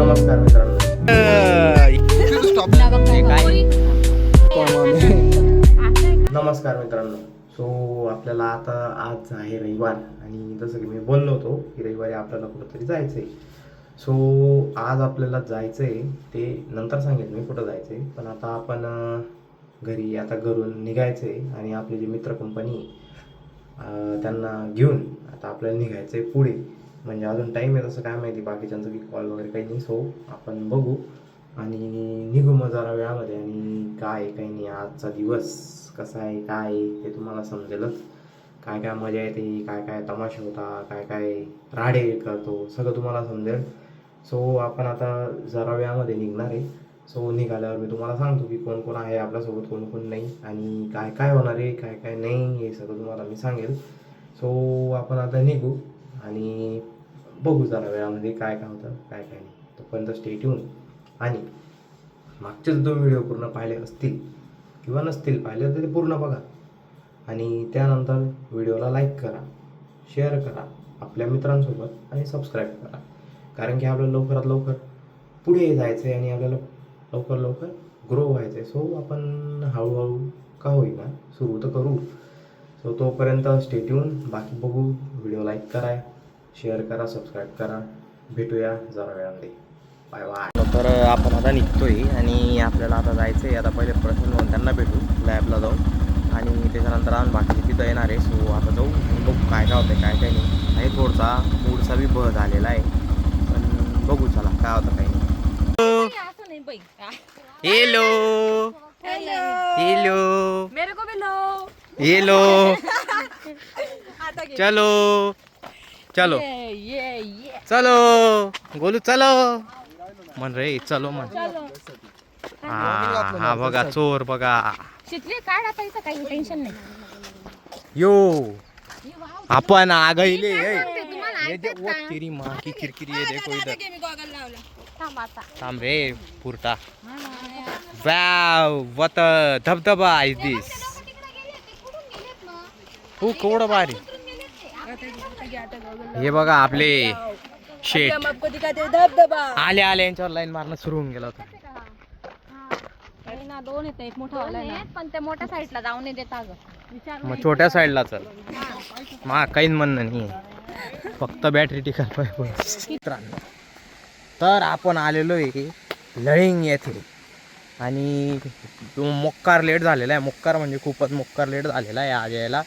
नमस्कार मित्रांनो. नमस्कार मित्रांनो. सो आपल्याला आता आज आहे रविवार आणि जसं की मी बोललो होतो की रविवारी आपल्याला कुठंतरी जायचं आहे सो आज आपल्याला जायचं आहे ते नंतर सांगेल मी कुठं जायचं आहे पण आता आपण घरी आता घरून निघायचं आहे आणि आपली जी मित्र कंपनी त्यांना घेऊन आता आपल्याला निघायचं आहे पुढे. म्हणजे अजून टाईम आहे तसं काय माहिती बाकीच्यांचं की कॉल वगैरे काही नाही. सो आपण बघू. आणि निघू मग जरा वेळामध्ये. आणि काय काही नाही आजचा दिवस कसा आहे काय आहे ते तुम्हाला समजेलच. काय काय मजा येते काय काय तमाशा होता काय काय राडे करतो सगळं तुम्हाला समजेल. सो आपण आता जरा वेळामध्ये निघणार आहे. सो निघाल्यावर मी तुम्हाला सांगतो की कोण कोण आहे आपल्यासोबत कोण कोण नाही. आणि काय काय होणार आहे काय काय नाही हे सगळं तुम्हाला मी सांगेल. सो आपण आता निघू. आणि बघू जरा वेळामध्ये काय काय होतं काय काय नाही. तोपर्यंत स्टेट येऊन आणि मागचेच दोन व्हिडिओ पूर्ण पाहिले असतील किंवा नसतील पाहिले तर ते पूर्ण बघा. आणि त्यानंतर व्हिडिओला लाईक करा शेअर करा आपल्या मित्रांसोबत आणि सबस्क्राईब करा. कारण की आपल्याला लवकरात लवकर पुढे जायचं आहे आणि आपल्याला लवकर लवकर ग्रो व्हायचं आहे सो आपण हळूहळू का होईना सुरू तर करू. सो तोपर्यंत स्टेट येऊन बाकी बघू व्हिडिओ लाईक करा शेअर करा सबस्क्राईब करा. भेटूया जरा वेळामध्ये. बाय बाय तर आपण आता निघतोय आणि आपल्याला आता जायचं आहे आता पहिले प्रश्न म्हणून त्यांना भेटू लॅबला जाऊन. आणि त्याच्यानंतर आम्ही बाकीचे तिथं येणार आहे. सो आता जाऊ आणि बघू काय काय होतं काय काय नाही. आहे थोडसा मूडचा बी बह झालेला आहे. पण बघू चला काय होतं काही नाही. हेलो हेलो हेलो चलो. चलो। चलो। गोलू चलो। म्हण रे चलो म्हण हा हा बघा चोर बघा. काही टेन्शन नाही. यो आपण आगईले ये दे वो तेरी माँ की किरकिरी ये देखो इधर थांब रे वाव वत धबधबा इज दिस हो केवढं भारी. हे बघा आपले शेट धबधबा. आले आले यांच्यावर लाईन मारणं सुरू होऊन गेला होता. ना दोन येते एक मोठा वाला ना. पण त्या मोठ्या साईडला जाऊन नाही देता ग विचार मग छोट्या साईडला चल. मा काहीच म्हणणं नाही फक्त बॅटरी बस. मित्रांनो तर आपण आलेलो आहे लळिंग येथे. आणि तो मोक्कार लेट झालेला आहे. मोक्कार म्हणजे खूपच मोक्कार लेट झालेला आहे आज यायला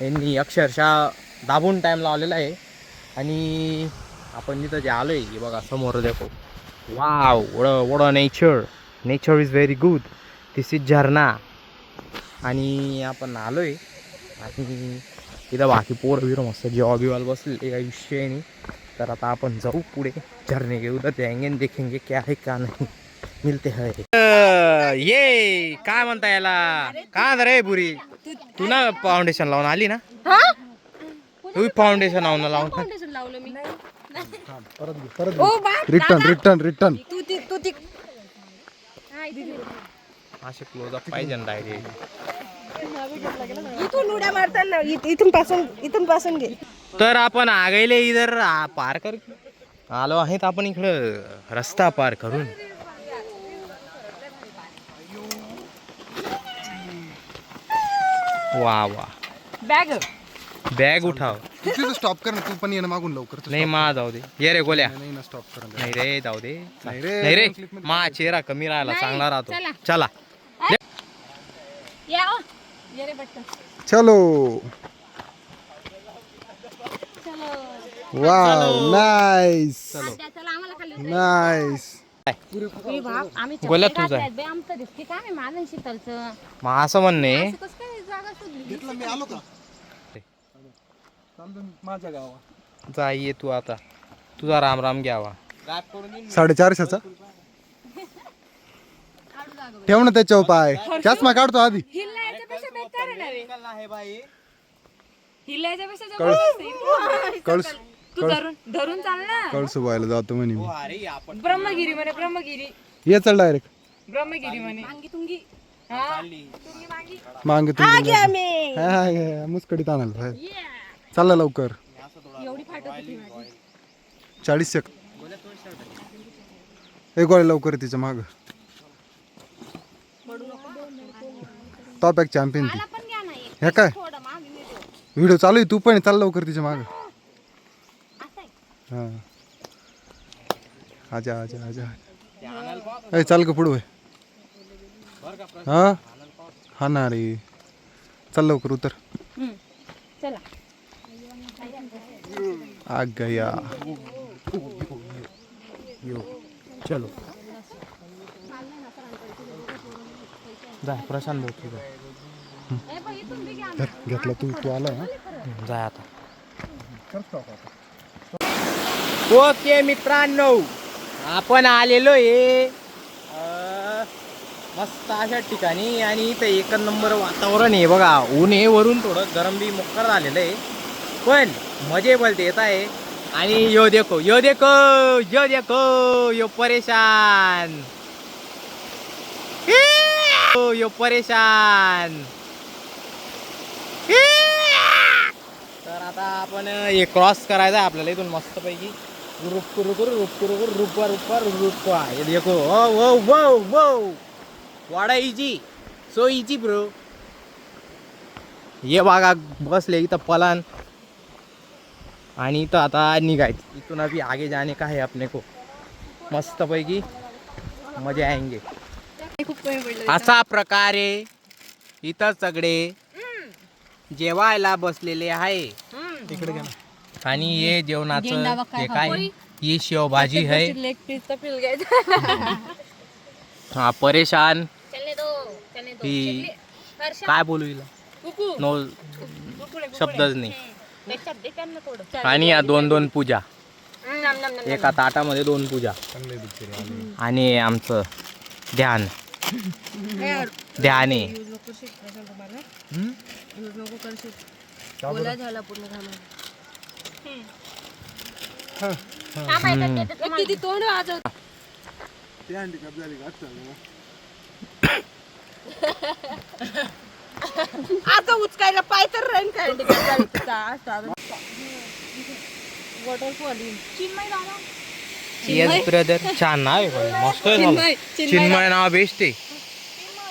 यांनी अक्षरशः दाबून टाईम लावलेला आहे. आणि आपण जिथं जे आलो आहे बघा समोर देखो. वाव वड वड nature nature is very good this is झरणा आणि आपण आलो आहे आणि इथं बाकी पोरं बिरं मस्त जेव्हा बिवाला बसले काही विषय नाही. तर आता आपण जाऊ पुढे. झरने के उधर जाएंगे देखेंगे क्या है क्या नाही. मिलते है. ये काय म्हणता याला? काय रे बुरी. तू ना फाउंडेशन लावून आली ना? तू फाउंडेशन लावून लावून. फाउंडेशन लावलं मी? रिटर्न रिटर्न रिटर्न तू ती तू ती. असे क्लोज अप पाहिजे ना डायरेक्ट इथून उड्या मारताना इथून पासून इथून पासून घे. तर आपण आगयले इधर आ- पार कर. आलो आहेत आपण इकडं. रस्ता पार करून. वा वा. बॅग बॅग उठाव. तू तिथं स्टॉप कर ना तू पण ये ना मागून लवकर. तू नाही मा जाऊ दे. ये रे गोल्या. नाही ना स्टॉप कर नाही रे जाऊ दे. नाही रे, नाही मा चेहरा कमी राहिला नाही, चांगला राहतो. चला. चला. या ओ. ये रे बट्ट चलो. चलो. वाव नाईस चला आम्हाला खाली नाईस उतरा. बाप, आम्ही गोल्या. घातल्यात बे, आमचं मी माझं शीतलचं. मा असं म्हणणे असं कसं काय जागा शोधली? मी आलो का? माझ्या गावा जा ये तू आता. तुझा राम राम घ्यावा साडेचारशेचा? ठेव ना त्याच्यावर पाय. चष्मा काढतो आधी. हिल्लायच्यापेक्षा बेकार आहे ना रे. हिल्लायच्यापेक्षा कळ जबरदस्त आहे. कळस तू धरून धरून चाल ना. कळस व्हायला जातो म्हणे मी. ब्रह्मगिरी म्हणे ब्रह्मगिरी. ये चल डायरेक्ट ब्रह्मगिरी म्हणे. मांगी तुंगी. हा? मांग. तुम्ही मुसकडीत आणायला बाहेर. चालला लवकर. चाळीस सेक एक गोळ्या लवकर तिच्या माग. टॉप एक चॅम्पियन ती. हे काय? थोडं मागे व्हिडिओ व्हिडिओ चालू आहे तू पण चाल लवकर तिच्या माग. हा. आजा आजा आजा. अय चाल का पुढं हा? हा ना रे. चल लवकर उतर. चला. आ गया चलो. जा प्रशांत भाऊ तू जा. धर, घेतला तू तू आला हा? जाय आता. ओके मित्रांनो आपण आलेलो आहे मस्त अशा ठिकाणी आणि इथं एक नंबर वातावरण आहे. बघा ऊन आहे वरून थोडं गरम बी मोक्कर झालेलं आहे. पण मजे बोलते येत आहे. आणि यो देखो यो देखो यो देखो यो परेशान. यो, यो परेशान. तर आता आपण हे क्रॉस करायचं आहे आपल्याला इथून मस्तपैकी. रुप करू रुप करू करू रुपा रुपा रुपा. हे देखो ओ वो वो वो वाडा इजी सो इजी ब्रो ये बघा बसले इथं पलान. आणि इथं आता निघायचं. इथून अभी आगे जाने का है अपने को मस्तपैकी मजा आएंगे खूप असा प्रकारे इथं सगळे जेवायला बसलेले आहे. तिकडे आणि हे जेवणाचं हे काय? ही शेवभाजी आहे. हा परेशान. चलने दो चलने दो ही काय बोलू हिला? नो शब्दच नाही. त्याच्यात दे त्यांना थोडं. आणि या दोन दोन पूजा. नम, नम, नम, नम. एका ताटामध्ये दोन पूजा. आणि आमचं ध्यान. ध्यान. आहे यूज नको करशील प्रशांत मला यूज नको करशील बोला झाला पूर्ण घामा थांबा, याच्यात देते तुम्हाला. किती तोंड वाजवत आता उचकायला पाय तर राहील काय? वॉटरफॉल चिन्मय दादा. येस ब्रदर छान नाव आहे पण मस्त आहे. चिन्मय चिन्मय चिन्मय नाव. बेस्ट आहे.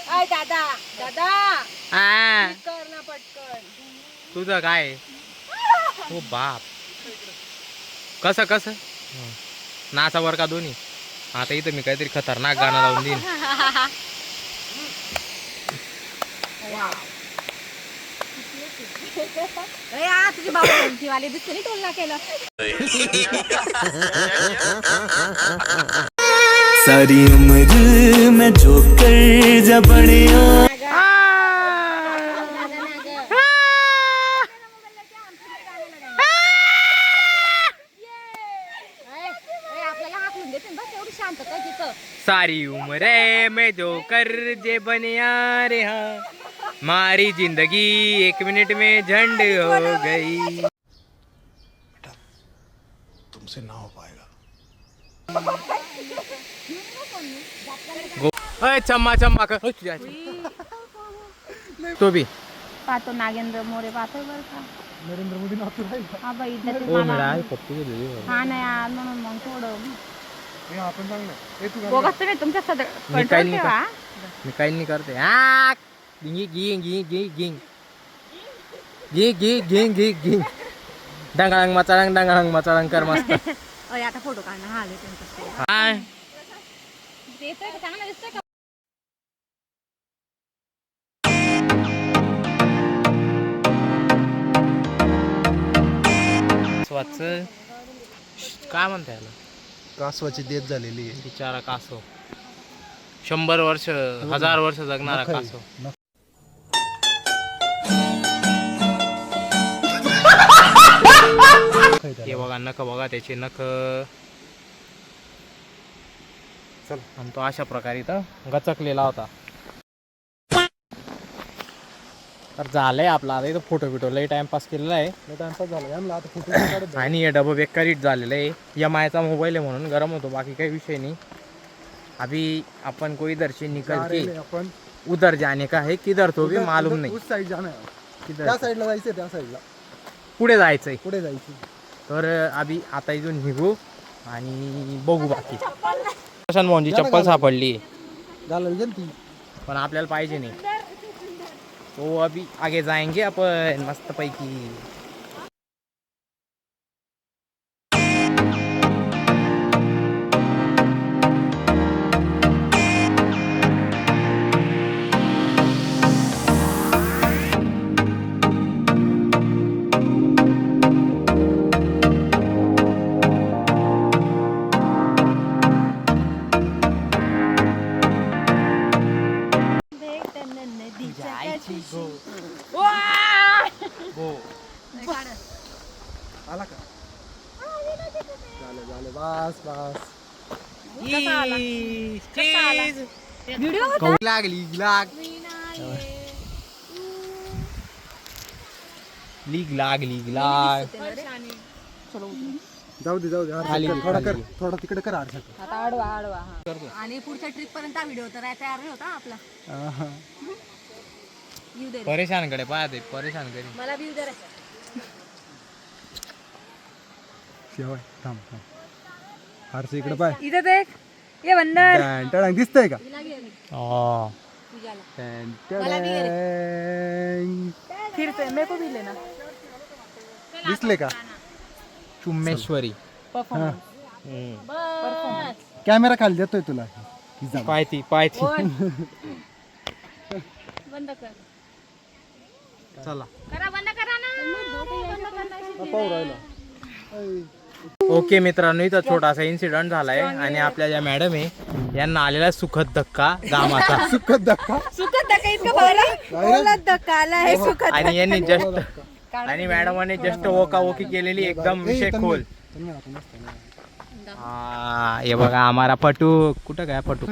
आय दादा दादा. आ, कर ना पटकन. तुझं काय? आहे? ओ बाप. कसं कसं? नाचा वर का दोन्ही? आता इथं मी काहीतरी खतरनाक गाणं लावून देईन. तुझे बाबा वाले दिसते नाही टोलना केलं? सारी उम्र में जो कर जा बड़िया आपल्याला हाकलून देते ना बस एवढी शांतता आहे तिथं सारी उम्र में जो कर जे बनिया रे हाँ मारी जिंदगी एक मिनट में झंड हो गई। तुमसे ना हो पाएगा। चम्मा चम्मा कर तो भी। पाहतो नागेंद्र मोरे पाहतोय बरं का? नरेंद्र मोदी नातू राहील हा बाई त्याच्यात ओ मला हा नाही यार म्हणून मग थोडं. हे आपण हे तुम्ही तुमच्या सदर कंट्रोल नाही ठेवा मी काही नाही करते. आ गिंगी गिंग गिंग गिंग गिंग गिंग गिंग गिंग गिंग गिंग डंगाळंग मचाळंग डंगाळंग मचाळंग कर मस्त अय आता फोटो काढणं हा आले त्यांचं हाय येतोय का चांगला दिसतोय का स्वच्छ काय म्हणता याला? कासवाची देत झालेली आहे. बिचारा कासव. शंभर वर्ष हजार वर्ष जगणारा नख आहे. हे बघा नख बघा त्याचे नख. चल. आणि तो अशा प्रकारे इथं गचकलेला होता. तर झालंय आपला आता इथं फोटो बिटो लई टाइमपास केलेला आहे. टाइमपास झाला यांना आता फोटो काढत आणि हे डबं बेकारीट झालेलं आहे. एम आयचा मोबाईल आहे म्हणून गरम होतो बाकी काही विषय नाही. अभी अपन को इधर से निकल के आपण. उधर जाने का है किधर तो भी मालूम नाही। उस साईड जाणार किधर त्या साईडला जायचं त्या साईडला पुढे जायचंय. पुढे जायचं तर अभी आता इथून निघू आणि बघू बाकी. प्रशांत मोहनची चप्पल सापडली. घालायला गेली ती पण आपल्याला पाहिजे नाही. तो अभी आगे जाएंगे आपण मस्त झालं झालं. बस बस. व्हिडिओ लागली लाग लीग. लाग लीग लाग जाऊ दे जाऊ दे. खाली, थोडा कर खाली. थोडा तिकडे कर. आता आडवा आडवा हा. आणि पुढच्या ट्रिप पर्यंत व्हिडिओ तर तयार नाही होता आपला. आहा. येऊ दे रे. परेशानकडे पाहते परेशानकडे मला रे. शेवाय थांब थांब. हर्ष इकडे पाय. इथं देख. ये बंदर. दिसतंय का? हो मेरे को भी लेना दिसले का? चुम्मेश्वरी. हा. कॅमेरा खाली देतोय तुला. जा. पायती पायती बंद कर. चला. करा बंद करा ना. पाहू राहिला. ओके मित्रांनो इथं छोटासा इन्सिडेंट झालाय आणि आपल्या ज्या मॅडम आहे यांना आलेला सुखद धक्का गामाचा सुखद धक्का? सुखद धक्का इतका धक्का आला आहे सुखद आणि यांनी जस्ट आणि मॅडमने जस्ट ओकाओकी केलेली एकदम विषय खोल. हा ये बघा आम्हाला फटूक कुठं काय फटूक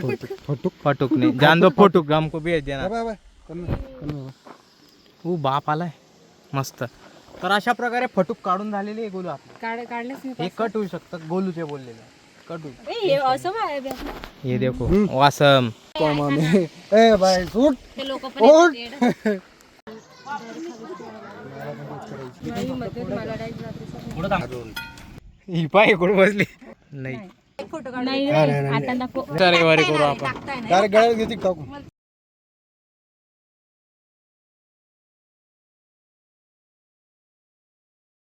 फटूक फटूक नाही. जान दो फटूक कन्नू बाबा. हो बाप आलाय. मस्त. तर अशा प्रकारे फटूक काढून झालेली आहे गोलू आपली. काढ काढलेच नाही हे कट होऊ शकतं गोलूचे बोललेले. कट होऊ हे असं आहे बे. हे देखो वासम कमाने. ए बाय सूट ते लोक उठ. ही पाय कुठं बसली? नाही. फोटो काढ नाही आता नको रविवारी करू आपण. डायरेक्ट गळ्यात घेते का टाकून